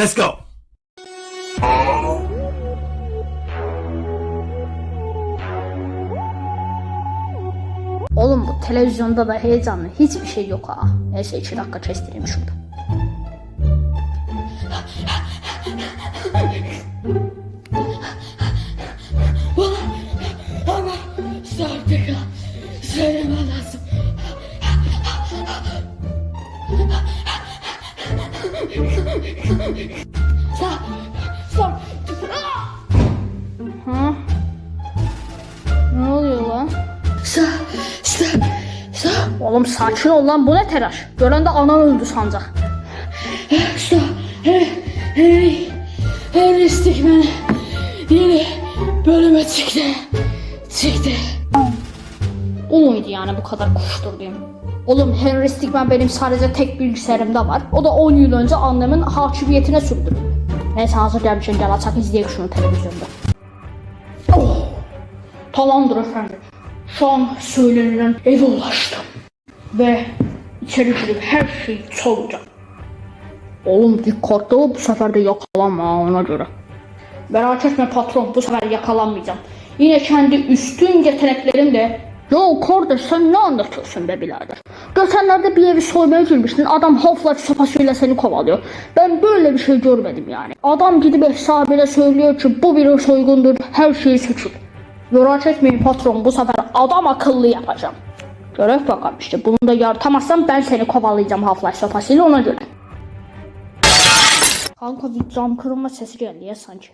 Let's go. Oğlum bu televizyonda da heyecanlı hiçbir şey yok ha. Neyse iki dakika kestireyim şurada. Ha? Ne oluyor lan? sa, sa, sa, Oğlum sakin ol lan bu ne telaş? Gören de anam öldü sancak. sa, Henry, Henry Stickman yeni bölüme çıktı, çıktı. O muydu yani bu kadar koşturduğum? Oğlum Henry Stickman benim sadece tek bilgisayarımda var. O da 10 yıl önce annemin hakimiyetine sürdürüldü. Neyse hazır gelmişim gel açak izleyelim şunu televizyonda. Oh, tamamdır efendim. Şu an söylenilen eve ulaştım. Ve içeri girip her şeyi çalacağım. Oğlum dikkatli ol bu sefer de yakalanma ona göre. Merak etme patron bu sefer yakalanmayacağım. Yine kendi üstün yeteneklerimle Ya kardeş sen ne anlatıyorsun be birader? Geçenlerde bir evi soymaya girmiştin adam Half-Life sopasıyla seni kovalıyor. Ben böyle bir şey görmedim yani. Adam gidip sahibine söylüyor ki bu bir soygundur her şeyi suçur. Merak etmeyin patron bu sefer adam akıllı yapacağım. Görev bakalım işte bunu da yartamazsam ben seni kovalayacağım Half-Life sopasıyla ona göre. Kanka bir cam kırılma sesi geldi ya sanki.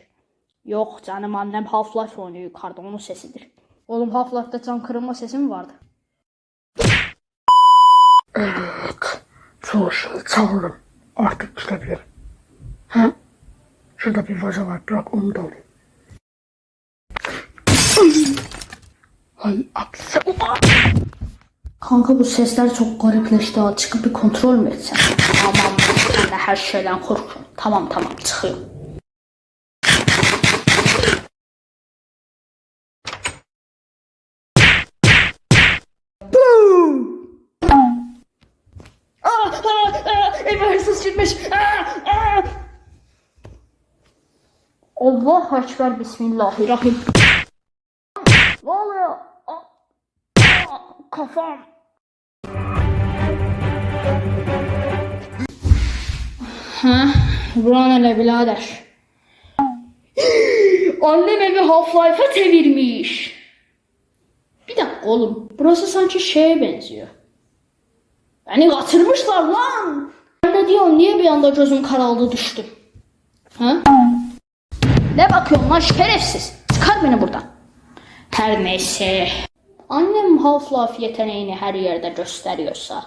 Yok canım annem Half-Life oynuyor yukarıda onun sesidir. Oğlum Half-Life'da cam kırılma sesi mi vardı? Çoğu şeyi çaldım. Artık gidebilirim. Ha? Şurada bir vaza var. Bırak onu da alayım. Hay aksi. Kanka bu sesler çok garipleşti ha. Çıkıp bir kontrol mü etsem? Tamam sen de her şeyden korkun. Tamam tamam çıkıyorum. Aa, aa, aa, eve hırsız çıkmış. Allah ekber bismillahirrahmanirrahim. Ne oluyor? Kafam. Ha, buran ne birader? Annem evi Half-Life'a çevirmiş. Bir dakika oğlum. Burası sanki şeye benziyor. Beni katırmışlar lan. Ben de niye bir anda gözüm karaldı düştü. Ha? Ne bakıyorsun lan şerefsiz? Çıkar beni buradan. Her neyse. Annem Half-Life yeteneğini her yerde gösteriyorsa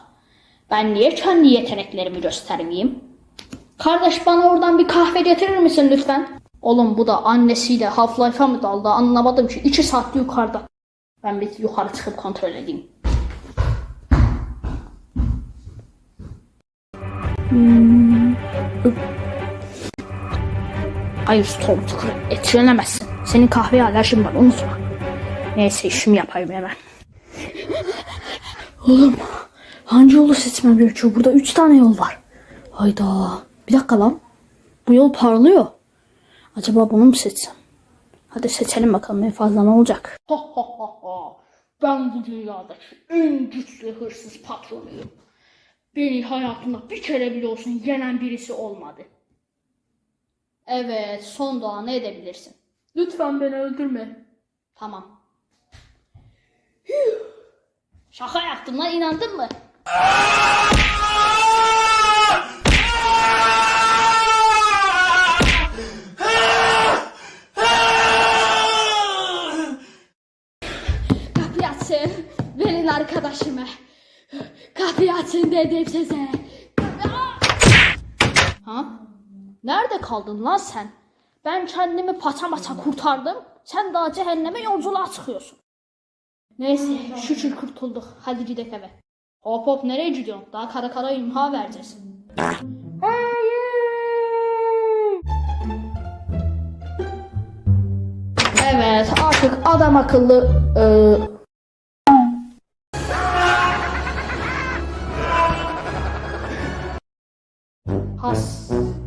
ben niye kendi yeteneklerimi göstermeyeyim? Kardeş bana oradan bir kahve getirir misin lütfen? Oğlum bu da annesiyle Half-Life'a mı daldı anlamadım ki. 2 saat yukarıda. Ben bir yukarı çıkıp kontrol edeyim. Hayır Stormtrooper etkilenemezsin. Senin kahveye alerjin var unutma. Neyse işimi yapayım hemen. Oğlum hangi yolu seçmem gerekiyor? Burada üç tane yol var. Hayda. Bir dakika lan. Bu yol parlıyor. Acaba bunu mu seçsem? Hadi seçelim bakalım en fazla ne olacak? Ha ha ha ha. Ben bu dünyadaki en güçlü hırsız patronuyum. Beni hayatımda bir kere bile olsun yenen birisi olmadı. Evet, son dua ne edebilirsin? Lütfen beni öldürme. Tamam. Şaka yaptım lan inandın mı? Kapıyı açın. Verin arkadaşıma. Kapıyı açın dedim size. Ha? Nerede kaldın lan sen? Ben kendimi paça maça kurtardım. Sen daha cehenneme yolculuğa çıkıyorsun. Neyse şükür kurtulduk. Hadi gidelim eve. Hop hop nereye gidiyorsun? Daha kara kara imha vereceğiz. Evet artık adam akıllı eee, 好。